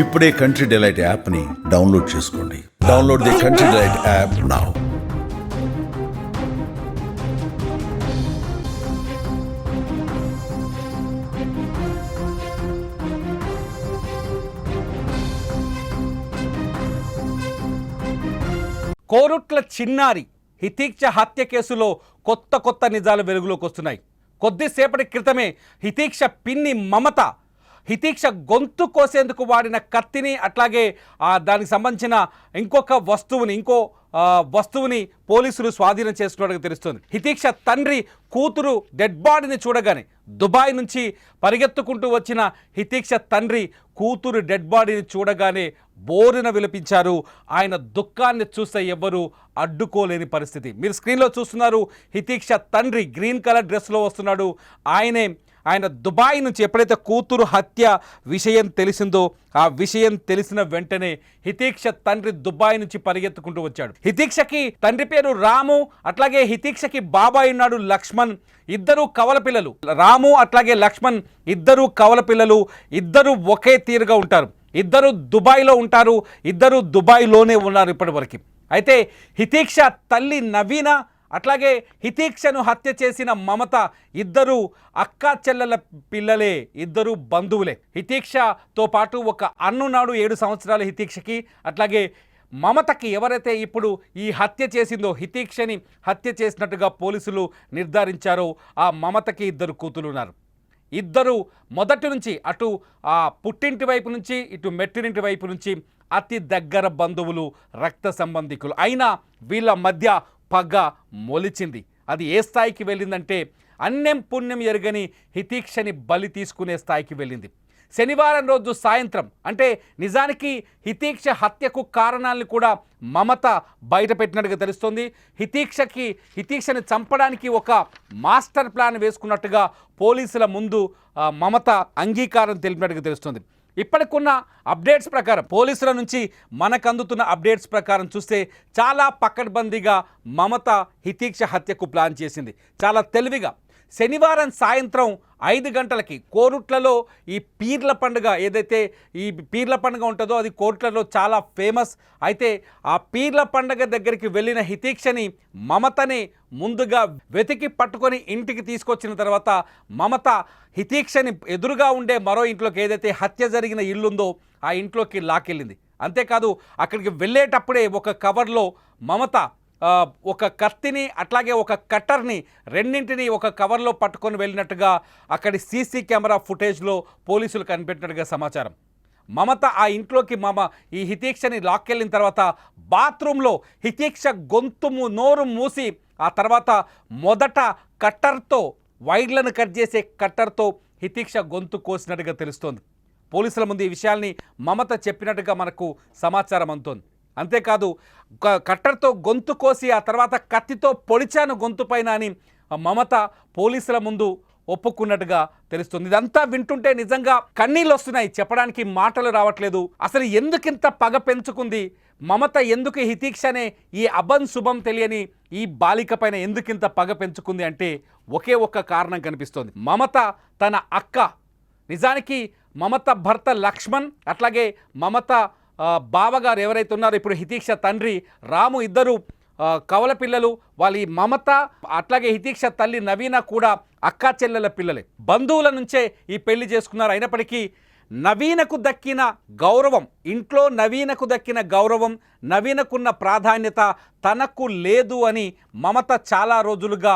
ఇప్పుడే country delight యాప్ని download చేసుకోండి. Download the country delight app now Korutla చిన్నారి హితీక్ష హత్య కేసులో కొత్త కొత్త నిజాలు వెలుగులోకి వస్తున్నాయి. కొద్దిసేపటి క్రితమే హితీక్ష పిన్ని మమత హితీక్ష గొంతు కోసేందుకు వాడిన కత్తిని అట్లాగే దానికి సంబంధించిన ఇంకొక వస్తువుని ఇంకో వస్తువుని పోలీసులు స్వాధీనం చేసుకున్నట్టుగా తెలుస్తుంది. హితీక్ష తండ్రి కూతురు డెడ్ బాడీని చూడగానే దుబాయ్ నుంచి పరిగెత్తుకుంటూ వచ్చిన హితీక్ష తండ్రి కూతురు డెడ్ బాడీని చూడగానే బోరున విలపించారు. ఆయన దుఃఖాన్ని చూస్తే ఎవ్వరూ అడ్డుకోలేని పరిస్థితి. మీరు స్క్రీన్లో చూస్తున్నారు హితీక్ష తండ్రి గ్రీన్ కలర్ డ్రెస్లో వస్తున్నాడు. ఆయనే ఆయన దుబాయ్ నుంచి ఎప్పుడైతే కూతురు హత్య విషయం తెలిసిందో ఆ విషయం తెలిసిన వెంటనే హితీక్ష తండ్రి దుబాయ్ నుంచి పరిగెత్తుకుంటూ వచ్చాడు. హితీక్షకి తండ్రి పేరు రాము అట్లాగే హితీక్షకి బాబాయ్ ఉన్నాడు లక్ష్మణ్. ఇద్దరు కవల పిల్లలు. రాము అట్లాగే లక్ష్మణ్ ఇద్దరు కవల పిల్లలు. ఇద్దరు ఒకే తీరుగా ఉంటారు. ఇద్దరు దుబాయ్లో ఉంటారు. ఇద్దరు దుబాయ్లోనే ఉన్నారు ఇప్పటివరకు. అయితే హితీక్ష తల్లి నవీన అట్లాగే హితీక్షను హత్య చేసిన మమత ఇద్దరు అక్క చెల్లెల పిల్లలే ఇద్దరు బంధువులే. హితీక్షతో పాటు ఒక అన్నున్నాడు ఏడు సంవత్సరాల హితీక్షకి అట్లాగే మమతకి ఎవరైతే ఇప్పుడు ఈ హత్య చేసిందో హితీక్షని హత్య చేసినట్టుగా పోలీసులు నిర్ధారించారో ఆ మమతకి ఇద్దరు కూతులు ఉన్నారు ఇద్దరు మొదటి నుంచి అటు ఆ పుట్టింటి వైపు నుంచి ఇటు మెట్టినింటి వైపు నుంచి అతి దగ్గర బంధువులు రక్త సంబంధికులు. అయినా వీళ్ళ మధ్య పగ మొలిచింది. అది ఏ స్థాయికి వెళ్ళిందంటే అన్యం పుణ్యం ఎరగని హితీక్షని బలి తీసుకునే స్థాయికి వెళ్ళింది. శనివారం రోజు సాయంత్రం అంటే నిజానికి హితీక్ష హత్యకు కారణాలను కూడా మమత బయటపెట్టినట్టుగా తెలుస్తోంది. హితీక్షకి హితీక్షని చంపడానికి ఒక మాస్టర్ ప్లాన్ వేసుకున్నట్టుగా పోలీసుల ముందు మమత అంగీకారం తెలిపినట్టుగా తెలుస్తుంది. ఇప్పటికున్న అప్డేట్స్ ప్రకారం పోలీసుల నుంచి మనకు అందుతున్న అప్డేట్స్ ప్రకారం చూస్తే చాలా పక్కడ్బందీగా మమత హితీక్ష హత్యకు ప్లాన్ చేసింది. చాలా తెలివిగా శనివారం సాయంత్రం ఐదు గంటలకి కోరుట్లలో ఈ పీర్ల పండుగ ఏదైతే ఈ పీర్ల పండుగ ఉంటుందో అది కోరుట్లలో చాలా ఫేమస్. అయితే ఆ పీర్ల పండుగ దగ్గరికి వెళ్ళిన హితీక్షని మమతని ముందుగా వెతికి పట్టుకొని ఇంటికి తీసుకొచ్చిన తర్వాత మమత హితీక్షని ఎదురుగా ఉండే మరో ఇంట్లోకి ఏదైతే హత్య జరిగిన ఇల్లుందో ఆ ఇంట్లోకి లాకెళ్ళింది అంతేకాదు అక్కడికి వెళ్ళేటప్పుడే ఒక కవర్లో మమత ఒక కత్తిని అట్లాగే ఒక కట్టర్ని రెండింటిని ఒక కవర్లో పట్టుకొని వెళ్ళినట్టుగా అక్కడి సీసీ కెమెరా ఫుటేజ్లో పోలీసులు కనిపెట్టినట్టుగా సమాచారం. మమత ఆ ఇంట్లోకి మమ ఈ హితీక్షని లాక్కెళ్ళిన తర్వాత బాత్రూంలో హితీక్ష గొంతు నోరు మూసి ఆ తర్వాత మొదట కట్టర్తో వైర్లను కట్ చేసే కట్టర్తో హితీక్ష గొంతు కోసినట్టుగా తెలుస్తోంది. పోలీసుల ముందు ఈ విషయాల్ని మమత చెప్పినట్టుగా మనకు సమాచారం అందుతోంది. అంతేకాదు కట్టర్తో గొంతు కోసి ఆ తర్వాత కత్తితో పొడిచాను గొంతు పైన అని మమత పోలీసుల ముందు ఒప్పుకున్నట్టుగా తెలుస్తుంది. ఇదంతా వింటుంటే నిజంగా కన్నీళ్ళు వస్తున్నాయి చెప్పడానికి మాటలు రావట్లేదు. అసలు ఎందుకింత పగ పెంచుకుంది? మమత ఎందుకు హితీక్ష అనే ఈ అబన్ శుభం తెలియని ఈ బాలిక పైన ఎందుకింత పగ పెంచుకుంది అంటే ఒకే ఒక్క కారణం కనిపిస్తోంది. మమత తన అక్క. నిజానికి మమత భర్త లక్ష్మణ్ అట్లాగే మమత బావగారు ఎవరైతే ఉన్నారో ఇప్పుడు హితీక్ష తండ్రి రాము ఇద్దరు కవల పిల్లలు వాళ్ళ ఈ మమత అట్లాగే హితీక్ష తల్లి నవీన కూడా అక్కా చెల్లెల పిల్లలే. బంధువుల నుంచే ఈ పెళ్ళి చేసుకున్నారు. అయినప్పటికీ నవీనకు దక్కిన గౌరవం ఇంట్లో నవీనకు దక్కిన గౌరవం నవీనకున్న ప్రాధాన్యత తనకు లేదు అని మమత చాలా రోజులుగా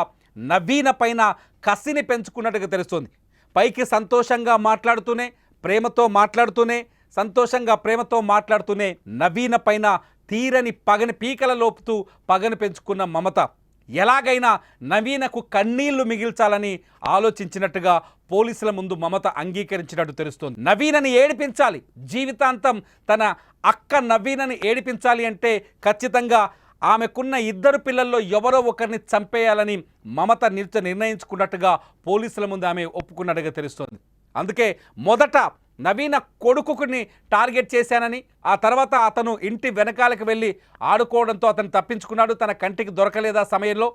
నవీన పైన కసిని పెంచుకున్నట్టుగా తెలుస్తుంది. పైకి సంతోషంగా మాట్లాడుతూనే ప్రేమతో మాట్లాడుతూనే సంతోషంగా ప్రేమతో మాట్లాడుతూనే నవీన పైన తీరని పగని పీకల లోపుతూ పగని పెంచుకున్న మమత. ఎలాగైనా నవీనకు కన్నీళ్ళు మిగిల్చాలని ఆలోచించినట్టుగా పోలీసుల ముందు మమత అంగీకరించినట్టు తెలుస్తోంది. నవీనని ఏడిపించాలి. జీవితాంతం తన అక్క నవీనని ఏడిపించాలి అంటే ఖచ్చితంగా ఆమెకున్న ఇద్దరు పిల్లల్లో ఎవరో ఒకరిని చంపేయాలని మమత నిర్చ నిర్ణయించుకున్నట్టుగా పోలీసుల ముందు ఆమె ఒప్పుకున్నట్టుగా తెలుస్తోంది. అందుకే మొదట నవీన కొడుకుని టార్గెట్ చేశానని ఆ తర్వాత అతను ఇంటి వెనకాలకు వెళ్ళి ఆడుకోవడంతో అతను తప్పించుకున్నాడు. తన కంటికి దొరకలేదు ఆ సమయంలో.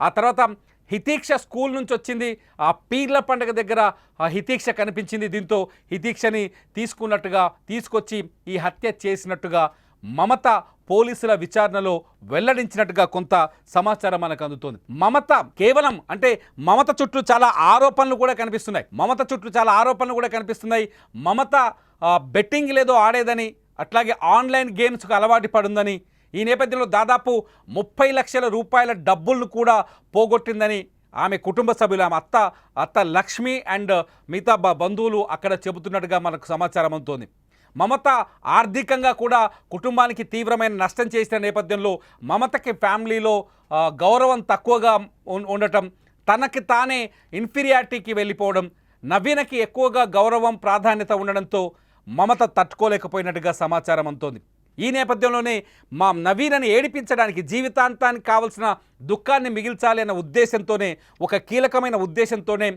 ఆ తర్వాత హితీక్ష స్కూల్ నుంచి వచ్చింది. ఆ పీర్ల పండుగ దగ్గర ఆ హితీక్ష కనిపించింది దీంతో. హితీక్షని తీసుకున్నట్టుగా తీసుకొచ్చి ఈ హత్య చేసినట్టుగా మమత పోలీసుల విచారణలో వెల్లడించినట్టుగా కొంత సమాచారం మనకు అందుతోంది. మమత కేవలం అంటే మమత చుట్టూ చాలా ఆరోపణలు కూడా కనిపిస్తున్నాయి. మమత చుట్టూ చాలా ఆరోపణలు కూడా కనిపిస్తున్నాయి. మమత బెట్టింగ్ లేదో ఆడేదని అట్లాగే ఆన్లైన్ గేమ్స్కు అలవాటు పడుందని ఈ నేపథ్యంలో దాదాపు ముప్పై లక్షల రూపాయల డబ్బులను కూడా పోగొట్టిందని ఆమె కుటుంబ సభ్యులు ఆమె అత్త అత్త లక్ష్మి అండ్ మిగతా బంధువులు అక్కడ చెబుతున్నట్టుగా మనకు సమాచారం అందుతోంది. మమత ఆర్థికంగా కూడా కుటుంబానికి తీవ్రమైన నష్టం చేసిన నేపథ్యంలో మమతకి ఫ్యామిలీలో గౌరవం తక్కువగా ఉం- ఉండటం తనకి తానే ఇన్ఫీరియారిటీకి వెళ్ళిపోవడం నవీనకి ఎక్కువగా గౌరవం ప్రాధాన్యత ఉండడంతో మమత తట్టుకోలేకపోయినట్టుగా సమాచారం అంతోంది ఈ నేపథ్యంలోనే మా నవీనని ఏడిపించడానికి జీవితాంతానికి కావలసిన దుఃఖాన్ని మిగిల్చాలి అన్న ఉద్దేశంతోనే ఒక కీలకమైన ఉద్దేశంతోనే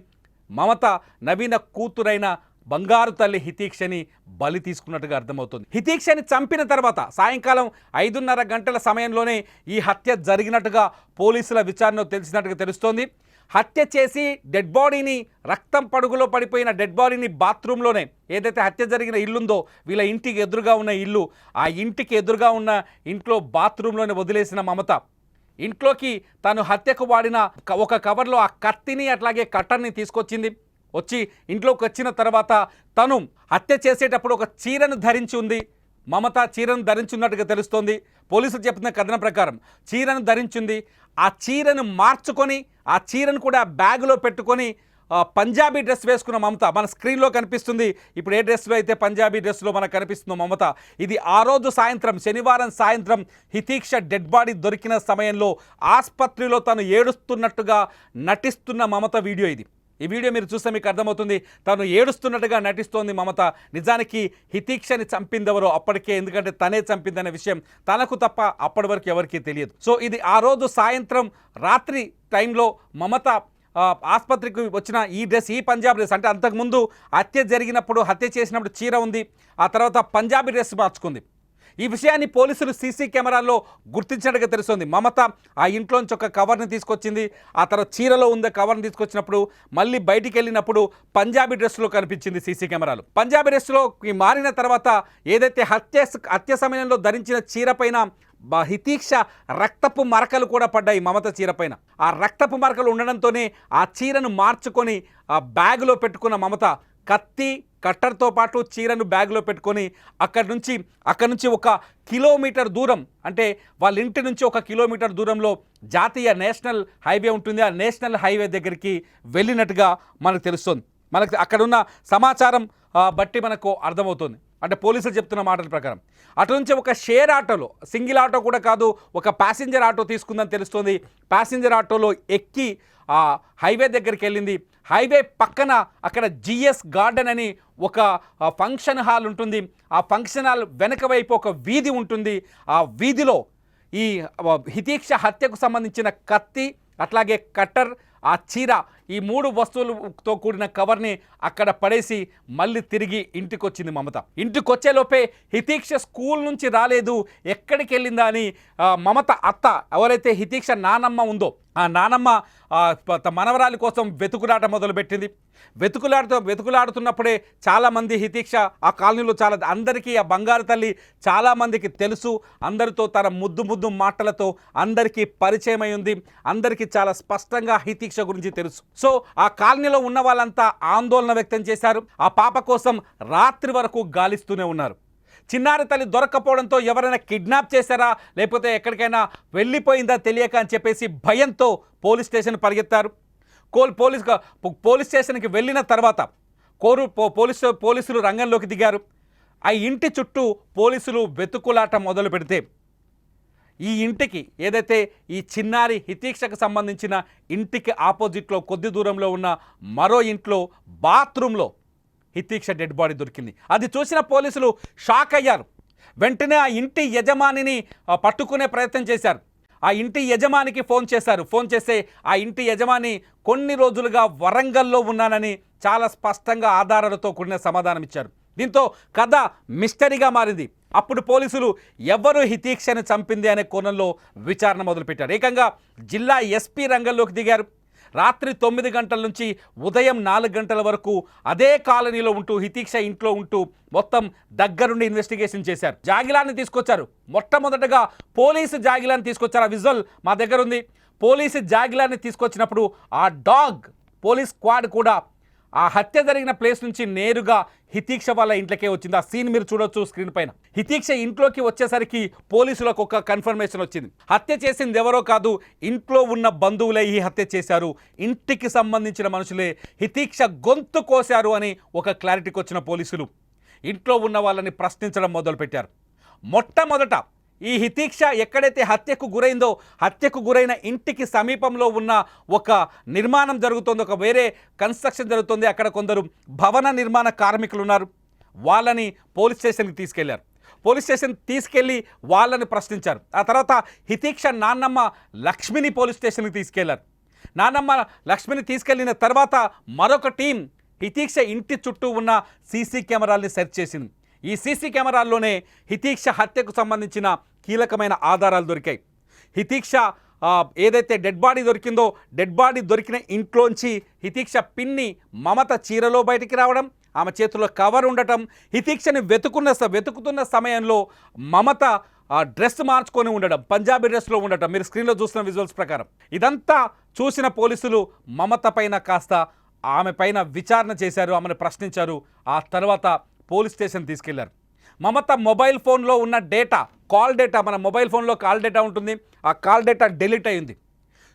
మమత నవీన కూతురైన బంగారు తల్లి హితీక్షని బలి తీసుకున్నట్టుగా అర్థమవుతుంది. హితీక్షని చంపిన తర్వాత సాయంకాలం ఐదున్నర గంటల సమయంలోనే ఈ హత్య జరిగినట్టుగా పోలీసుల విచారణలో తెలిసినట్టుగా తెలుస్తోంది. హత్య చేసి డెడ్ బాడీని రక్తం పడుగులో పడిపోయిన డెడ్ బాడీని బాత్రూంలోనే ఏదైతే హత్య జరిగిన ఇల్లుందో వీళ్ళ ఇంటికి ఎదురుగా ఉన్న ఇల్లు ఆ ఇంటికి ఎదురుగా ఉన్న ఇంట్లో బాత్రూంలోనే వదిలేసిన మమత. ఇంట్లోకి తను హత్యకు వాడిన ఒక కవర్లో ఆ కత్తిని అట్లాగే కట్టర్ని తీసుకొచ్చింది. వచ్చి ఇంట్లోకి వచ్చిన తర్వాత తను హత్య చేసేటప్పుడు ఒక చీరను ధరించి ఉంది. మమత చీరను ధరించున్నట్టుగా తెలుస్తోంది. పోలీసులు చెప్తున్న కథనం ప్రకారం చీరను ధరించింది. ఆ చీరను మార్చుకొని ఆ చీరను కూడా బ్యాగులో పెట్టుకొని పంజాబీ డ్రెస్ వేసుకున్న మమత మన స్క్రీన్లో కనిపిస్తుంది. ఇప్పుడు ఏ డ్రెస్లో అయితే పంజాబీ డ్రెస్లో మనకు కనిపిస్తుందో మమత. ఇది ఆ రోజు సాయంత్రం శనివారం సాయంత్రం హితీక్ష డెడ్ బాడీ దొరికిన సమయంలో ఆసుపత్రిలో తను ఏడుస్తున్నట్టుగా నటిస్తున్న మమత వీడియో ఇది. ఈ వీడియో మీరు చూస్తే మీకు అర్థమవుతుంది. తను ఏడుస్తున్నట్టుగా నటిస్తోంది మమత. నిజానికి హితీక్షని చంపిందెవరో అప్పటికే ఎందుకంటే తనే చంపిందనే విషయం తనకు తప్ప అప్పటి వరకు ఎవరికీ తెలియదు. సో ఇది ఆ రోజు సాయంత్రం రాత్రి టైంలో మమత ఆసుపత్రికి వచ్చిన ఈ డ్రెస్ ఈ పంజాబ్ డ్రెస్. అంటే అంతకుముందు హత్య జరిగినప్పుడు హత్య చేసినప్పుడు చీర ఉంది. ఆ తర్వాత పంజాబీ డ్రెస్ మార్చుకుంది. ఈ విషయాన్ని పోలీసులు సీసీ కెమెరాల్లో గుర్తించినట్టుగా తెలుస్తుంది. మమత ఆ ఇంట్లోంచి ఒక కవర్ని తీసుకొచ్చింది. ఆ తర్వాత చీరలో ఉన్న కవర్ని తీసుకొచ్చినప్పుడు మళ్ళీ బయటికి వెళ్ళినప్పుడు పంజాబీ డ్రెస్లో కనిపించింది సీసీ కెమెరాలు. పంజాబీ డ్రెస్లో మారిన తర్వాత ఏదైతే హత్య హత్య సమయంలో ధరించిన చీర పైన హితీక్ష రక్తపు మరకలు కూడా పడ్డాయి మమత చీర పైన. ఆ రక్తపు మరకలు ఉండడంతోనే ఆ చీరను మార్చుకొని ఆ బ్యాగులో పెట్టుకున్న మమత కత్తి కట్టర్తో పాటు చీరను బ్యాగ్లో పెట్టుకొని అక్కడి నుంచి అక్కడి నుంచి ఒక కిలోమీటర్ దూరం అంటే వాళ్ళ ఇంటి నుంచి ఒక కిలోమీటర్ దూరంలో జాతీయ నేషనల్ హైవే ఉంటుంది. ఆ నేషనల్ హైవే దగ్గరికి వెళ్ళినట్టుగా మనకు తెలుస్తుంది. మనకు అక్కడున్న సమాచారం బట్టి మనకు అర్థమవుతుంది. అంటే పోలీసులు చెప్తున్న మాటల ప్రకారం. అటు నుంచి ఒక షేర్ ఆటోలో సింగిల్ ఆటో కూడా కాదు ఒక ప్యాసింజర్ ఆటో తీసుకుందని తెలుస్తుంది. ప్యాసింజర్ ఆటోలో ఎక్కి ఆ హైవే దగ్గరికి వెళ్ళింది. హైవే పక్కన అక్కడ జిఎస్ గార్డెన్ అని ఒక ఫంక్షన్ హాల్ ఉంటుంది. ఆ ఫంక్షన్ హాల్ వెనక వైపు ఒక వీధి ఉంటుంది. ఆ వీధిలో ఈ హితీక్ష హత్యకు సంబంధించిన కత్తి అట్లాగే కట్టర్ ఆ చీర ఈ మూడు వస్తువులతో కూడిన కవర్ని అక్కడ పడేసి మళ్ళీ తిరిగి ఇంటికొచ్చింది మమత. ఇంటికొచ్చేలోపే హితీక్ష స్కూల్ నుంచి రాలేదు. ఎక్కడికి వెళ్ళిందా అని మమత అత్త ఎవరైతే హితీక్ష నానమ్మ ఉందో ఆ నానమ్మ మనవరాలి కోసం వెతుకులాట మొదలుపెట్టింది. వెతుకులాడుతూ వెతుకులాడుతున్నప్పుడే చాలామంది హితీక్ష ఆ కాలనీలో చాలా అందరికీ ఆ బంగారు తల్లి చాలామందికి తెలుసు. అందరితో తన ముద్దు ముద్దు మాటలతో అందరికీ పరిచయమై ఉంది. అందరికీ చాలా స్పష్టంగా హితీక్ష గురించి తెలుసు. సో ఆ కాలనీలో ఉన్న వాళ్ళంతా ఆందోళన వ్యక్తం చేశారు. ఆ పాప కోసం రాత్రి వరకు గాలిస్తూనే ఉన్నారు. చిన్నారి తల్లి దొరక్కపోవడంతో ఎవరైనా కిడ్నాప్ చేశారా? లేకపోతే ఎక్కడికైనా వెళ్ళిపోయిందా తెలియక అని చెప్పేసి భయంతో పోలీస్ స్టేషన్ పరిగెత్తారు. కోల్ పోలీస్ పోలీస్ స్టేషన్కి వెళ్ళిన తర్వాత కోరు పోలీసు పోలీసులు రంగంలోకి దిగారు. ఆ ఇంటి చుట్టూ పోలీసులు వెతుకులాట మొదలు పెడితే ఈ ఇంటికి ఏదైతే ఈ చిన్నారి హితీక్షకు సంబంధించిన ఇంటికి ఆపోజిట్లో కొద్ది దూరంలో ఉన్న మరో ఇంట్లో బాత్రూంలో హితీక్ష డెడ్ బాడీ దొరికింది. అది చూసిన పోలీసులు షాక్ అయ్యారు. వెంటనే ఆ ఇంటి యజమానిని పట్టుకునే ప్రయత్నం చేశారు. ఆ ఇంటి యజమానికి ఫోన్ చేశారు. ఫోన్ చేస్తే ఆ ఇంటి యజమాని కొన్ని రోజులుగా వరంగల్లో ఉన్నానని చాలా స్పష్టంగా ఆధారాలతో కూడిన సమాధానం ఇచ్చారు దీంతో కథ మిస్టరీగా మారింది. అప్పుడు పోలీసులు ఎవరు హితీక్షను చంపింది అనే కోణంలో విచారణ మొదలుపెట్టారు. ఏకంగా జిల్లా ఎస్పీ రంగంలోకి దిగారు. రాత్రి తొమ్మిది గంటల నుంచి ఉదయం నాలుగు గంటల వరకు అదే కాలనీలో ఉంటూ హితీక్ష ఇంట్లో ఉంటూ మొత్తం దగ్గరుండి ఇన్వెస్టిగేషన్ చేశారు. జాగిలాన్ని తీసుకొచ్చారు. మొట్టమొదటగా పోలీసు జాగిలాన్ని తీసుకొచ్చారు. ఆ విజువల్ మా దగ్గర ఉంది పోలీసు జాగిలాన్ని తీసుకొచ్చినప్పుడు ఆ డాగ్ పోలీస్ స్క్వాడ్ కూడా ఆ హత్య జరిగిన ప్లేస్ నుంచి నేరుగా హితీక్ష వాళ్ళ ఇంట్లోకే వచ్చింది. ఆ సీన్ మీరు చూడొచ్చు స్క్రీన్ పైన. హితీక్ష ఇంట్లోకి వచ్చేసరికి పోలీసులకు ఒక కన్ఫర్మేషన్ వచ్చింది. హత్య చేసింది ఎవరో కాదు ఇంట్లో ఉన్న బంధువులే ఈ హత్య చేశారు. ఇంటికి సంబంధించిన మనుషులే హితీక్ష గొంతు కోశారు అని ఒక క్లారిటీకి వచ్చిన పోలీసులు. ఇంట్లో ఉన్న వాళ్ళని ప్రశ్నించడం మొదలుపెట్టారు. మొట్టమొదట ఈ హితీక్ష ఎక్కడైతే హత్యకు గురైందో హత్యకు గురైన ఇంటికి సమీపంలో ఉన్న ఒక నిర్మాణం జరుగుతుంది ఒక వేరే కన్స్ట్రక్షన్ జరుగుతుంది. అక్కడ కొందరు భవన నిర్మాణ కార్మికులు ఉన్నారు వాళ్ళని పోలీస్ స్టేషన్కి తీసుకెళ్ళారు. పోలీస్ స్టేషన్ తీసుకెళ్ళి వాళ్ళని ప్రశ్నించారు. ఆ తర్వాత హితీక్ష నాన్నమ్మ లక్ష్మిని పోలీస్ స్టేషన్కి తీసుకెళ్ళారు. నాన్నమ్మ లక్ష్మిని తీసుకెళ్ళిన తర్వాత మరొక టీం హితీక్ష ఇంటి చుట్టూ ఉన్న సీసీ కెమెరాల్ని సెర్చ్ చేసింది. ఈ సీసీ కెమెరాల్లోనే హితీక్ష హత్యకు సంబంధించిన కీలకమైన ఆధారాలు దొరికాయి. హితీక్ష ఏదైతే డెడ్ బాడీ దొరికిందో డెడ్ బాడీ దొరికిన ఇంట్లోంచి హితీక్ష పిన్ని మమత చీరలో బయటికి రావడం ఆమె చేతిలో కవర్ ఉండటం హితీక్షని వెతుకున్న వెతుకుతున్న సమయంలో మమత డ్రెస్ మార్చుకొని ఉండడం పంజాబీ డ్రెస్లో ఉండటం మీరు స్క్రీన్లో చూసిన విజువల్స్ ప్రకారం. ఇదంతా చూసిన పోలీసులు మమత పైన కాస్త ఆమె పైన విచారణ చేశారు ఆమెను ప్రశ్నించారు. ఆ తర్వాత పోలీస్ స్టేషన్ తీసుకెళ్ళారు. మమత మొబైల్ ఫోన్లో ఉన్న డేటా కాల్ డేటా మన మొబైల్ ఫోన్లో కాల్ డేటా ఉంటుంది. ఆ కాల్ డేటా డెలీట్ అయింది.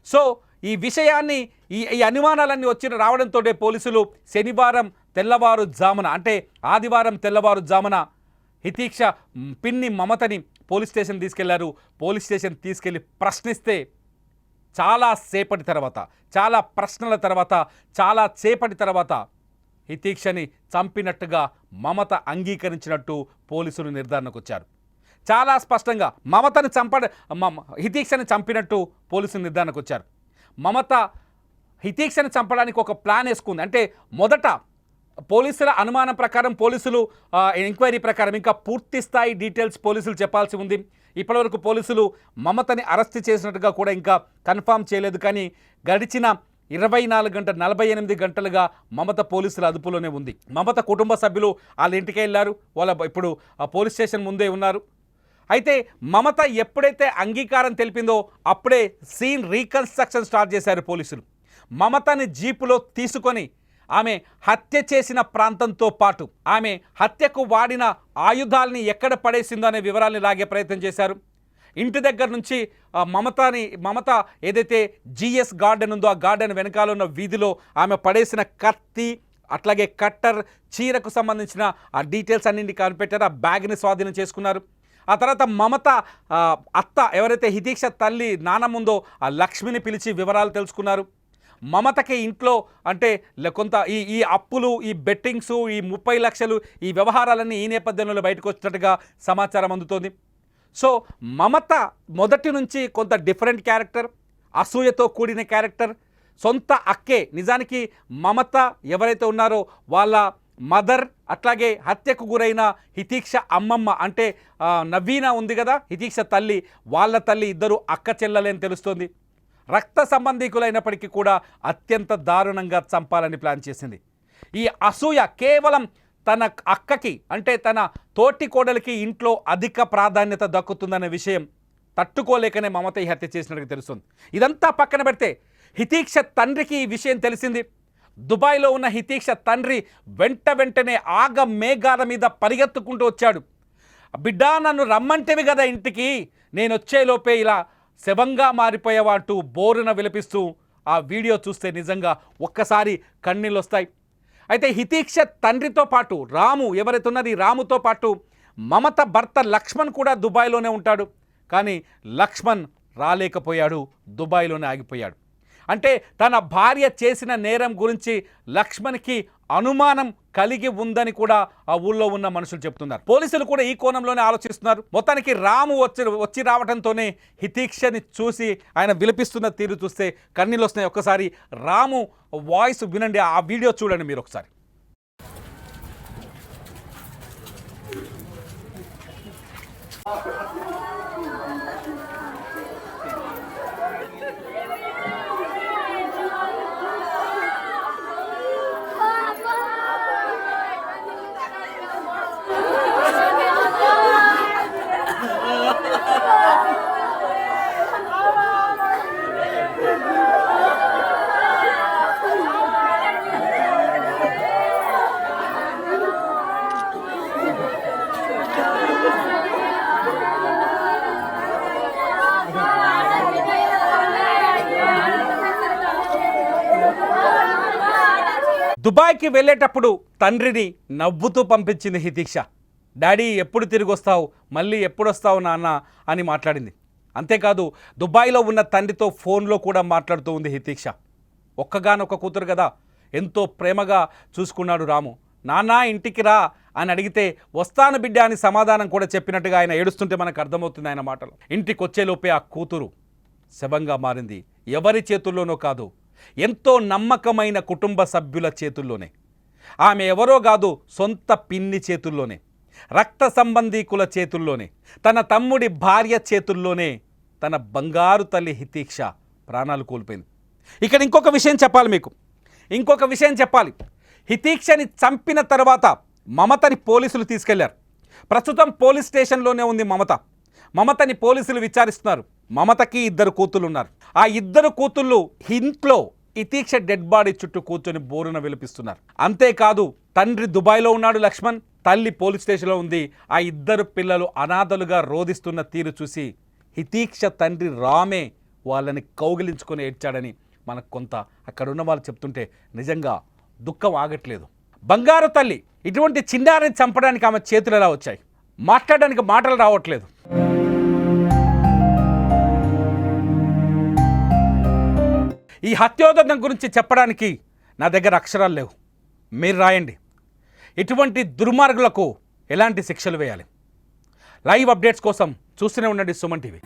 సో ఈ విషయాన్ని ఈ ఈ అనుమానాలన్నీ వచ్చిన రావడంతో పోలీసులు శనివారం తెల్లవారు జామున అంటే ఆదివారం తెల్లవారు జామున హితీక్ష పిన్ని మమతని పోలీస్ స్టేషన్ తీసుకెళ్ళారు. పోలీస్ స్టేషన్ తీసుకెళ్ళి ప్రశ్నిస్తే చాలా సేపటి తర్వాత చాలా ప్రశ్నల తర్వాత చాలా సేపటి తర్వాత హితీక్షని చంపినట్టుగా మమత అంగీకరించినట్టు పోలీసులు నిర్ధారణకు వచ్చారు చాలా స్పష్టంగా మమతను చంప హితీక్షని చంపినట్టు పోలీసులు నిర్ధారణకు వచ్చారు మమత హితీక్షని చంపడానికి ఒక ప్లాన్ వేసుకుంది. అంటే మొదట పోలీసుల అనుమానం ప్రకారం పోలీసులు ఎంక్వైరీ ప్రకారం ఇంకా పూర్తి స్థాయి డీటెయిల్స్ పోలీసులు చెప్పాల్సి ఉంది. ఇప్పటివరకు పోలీసులు మమతని అరెస్ట్ చేసినట్టుగా కూడా ఇంకా కన్ఫామ్ చేయలేదు. కానీ గడిచిన ఇరవై నాలుగు గంటల నలభై ఎనిమిది గంటలుగా మమత పోలీసుల అదుపులోనే ఉంది. మమత కుటుంబ సభ్యులు వాళ్ళ ఇంటికే వెళ్ళారు. వాళ్ళ ఇప్పుడు ఆ పోలీస్ స్టేషన్ ముందే ఉన్నారు. అయితే మమత ఎప్పుడైతే అంగీకారం తెలిపిందో అప్పుడే సీన్ రీకన్స్ట్రక్షన్ స్టార్ట్ చేశారు పోలీసులు. మమతని జీపులో తీసుకొని ఆమె హత్య చేసిన ప్రాంతంతో పాటు ఆమె హత్యకు వాడిన ఆయుధాల్ని ఎక్కడ పడేసిందో అనే వివరాల్ని లాగే ప్రయత్నం చేశారు. ఇంటి దగ్గర నుంచి మమతని మమత ఏదైతే జిఎస్ గార్డెన్ ఉందో ఆ గార్డెన్ వెనకాల ఉన్న వీధిలో ఆమె పడేసిన కత్తి అట్లాగే కట్టర్ చీరకు సంబంధించిన ఆ డీటెయిల్స్ అన్నింటి కనిపెట్టారు ఆ బ్యాగ్ని స్వాధీనం చేసుకున్నారు. ఆ తర్వాత మమత అత్త ఎవరైతే హితీక్ష తల్లి నానమ్మ ఉందో ఆ లక్ష్మిని పిలిచి వివరాలు తెలుసుకున్నారు. మమతకి ఇంట్లో అంటే కొంత ఈ ఈ అప్పులు ఈ బెట్టింగ్స్ ఈ ముప్పై లక్షలు ఈ వ్యవహారాలన్నీ ఈ నేపథ్యంలో బయటకు వచ్చినట్టుగా సమాచారం అందుతోంది. సో మమత మొదటి నుంచి కొంత డిఫరెంట్ క్యారెక్టర్ అసూయతో కూడిన క్యారెక్టర్. సొంత అక్కే నిజానికి మమత ఎవరైతే ఉన్నారో వాళ్ళ మదర్ అట్లాగే హత్యకు గురైన హితీక్ష అమ్మమ్మ అంటే నవీన ఉంది కదా హితీక్ష తల్లి వాళ్ళ తల్లి ఇద్దరు అక్క చెల్లెలే అని తెలుస్తోంది. రక్త సంబంధికులైనప్పటికీ కూడా అత్యంత దారుణంగా చంపాలని ప్లాన్ చేసింది. ఈ అసూయ కేవలం తన అక్కకి అంటే తన తోటి కోడలికి ఇంట్లో అధిక ప్రాధాన్యత దక్కుతుందనే విషయం తట్టుకోలేకనే మమత ఈ హత్య చేసినట్టు తెలుస్తుంది. ఇదంతా పక్కన పెడితే హితీక్ష తండ్రికి ఈ విషయం తెలిసింది. దుబాయ్లో ఉన్న హితీక్ష తండ్రి వెంట వెంటనే ఆగ మేఘాల మీద పరిగెత్తుకుంటూ వచ్చాడు. బిడ్డ నన్ను రమ్మంటేవి కదా ఇంటికి. నేను వచ్చేలోపే ఇలా శవంగా మారిపోయేవాటు బోరున విలపిస్తూ ఆ వీడియో చూస్తే నిజంగా ఒక్కసారి కన్నీళ్ళు వస్తాయి అయితే హితీక్ష తండ్రితో పాటు రాము ఎవరైతే ఉన్నది రాముతో పాటు మమత భర్త లక్ష్మణ్ కూడా దుబాయ్లోనే ఉంటాడు. కానీ లక్ష్మణ్ రాలేకపోయాడు దుబాయ్లోనే ఆగిపోయాడు. అంటే తన భార్య చేసిన నేరం గురించి లక్ష్మణ్కి అనుమానం కలిగి ఉందని కూడా ఆ ఊళ్ళో ఉన్న మనుషులు చెప్తున్నారు. పోలీసులు కూడా ఈ కోణంలోనే ఆలోచిస్తున్నారు. మొత్తానికి రాము వచ్చి వచ్చి రావడంతోనే హితీక్షని చూసి ఆయన విలపిస్తున్న తీరు చూస్తే కన్నీళ్ళు వస్తున్నాయి. ఒక్కసారి రాము వాయిస్ వినండి. ఆ వీడియో చూడండి మీరు ఒకసారి. దుబాయ్కి వెళ్ళేటప్పుడు తండ్రిని నవ్వుతూ పంపించింది హితీక్ష. డాడీ ఎప్పుడు తిరిగి వస్తావు మళ్ళీ ఎప్పుడు వస్తావు నాన్న? అని మాట్లాడింది. అంతేకాదు దుబాయ్లో ఉన్న తండ్రితో ఫోన్లో కూడా మాట్లాడుతూ ఉంది హితీక్ష. ఒక్కగానొక్క కూతురు కదా. ఎంతో ప్రేమగా చూసుకున్నాడు రాము. నానా ఇంటికి రా అని అడిగితే వస్తాను బిడ్డ అని సమాధానం కూడా చెప్పినట్టుగా ఆయన ఏడుస్తుంటే మనకు అర్థమవుతుంది ఆయన మాటలు. ఇంటికి వచ్చేలోపే ఆ కూతురు శవంగా మారింది. ఎవరి చేతుల్లోనో కాదు ఎంతో నమ్మకమైన కుటుంబ సభ్యుల చేతుల్లోనే. ఆమె ఎవరో కాదు సొంత పిన్ని చేతుల్లోనే. రక్త సంబంధీకుల చేతుల్లోనే. తన తమ్ముడి భార్య చేతుల్లోనే తన బంగారు తల్లి హితీక్ష ప్రాణాలు కోల్పోయింది. ఇక్కడ ఇంకొక విషయం చెప్పాలి మీకు. ఇంకొక విషయం చెప్పాలి. హితీక్షని చంపిన తర్వాత మమతని పోలీసులు తీసుకెళ్ళారు. ప్రస్తుతం పోలీస్ స్టేషన్లోనే ఉంది మమత. మమతని పోలీసులు విచారిస్తున్నారు. మమతకి ఇద్దరు కూతుళ్ళు ఉన్నారు ఆ ఇద్దరు కూతుళ్ళు ఇంట్లో ఇతీక్ష డెడ్ బాడీ చుట్టూ కూర్చొని బోరున విలిపిస్తున్నారు. అంతేకాదు తండ్రి దుబాయ్లో ఉన్నాడు లక్ష్మణ్. తల్లి పోలీస్ స్టేషన్లో ఉంది. ఆ ఇద్దరు పిల్లలు అనాథలుగా రోధిస్తున్న తీరు చూసి హితీక్ష తండ్రి రామే వాళ్ళని కౌగిలించుకొని ఏడ్చాడని మనకు కొంత అక్కడ ఉన్న వాళ్ళు చెప్తుంటే నిజంగా దుఃఖం ఆగట్లేదు. బంగారు తల్లి ఇటువంటి చిన్నారిని చంపడానికి ఆమె చేతులు ఎలా వచ్చాయి? మాట్లాడడానికి మాటలు రావట్లేదు. ఈ హత్యోదంతం గురించి చెప్పడానికి నా దగ్గర అక్షరాలు లేవు. మీరు రాయండి. ఇటువంటి దుర్మార్గులకు ఎలాంటి శిక్షలు వేయాలి? లైవ్ అప్డేట్స్ కోసం చూస్తూనే ఉండండి సుమన్ టీవీ.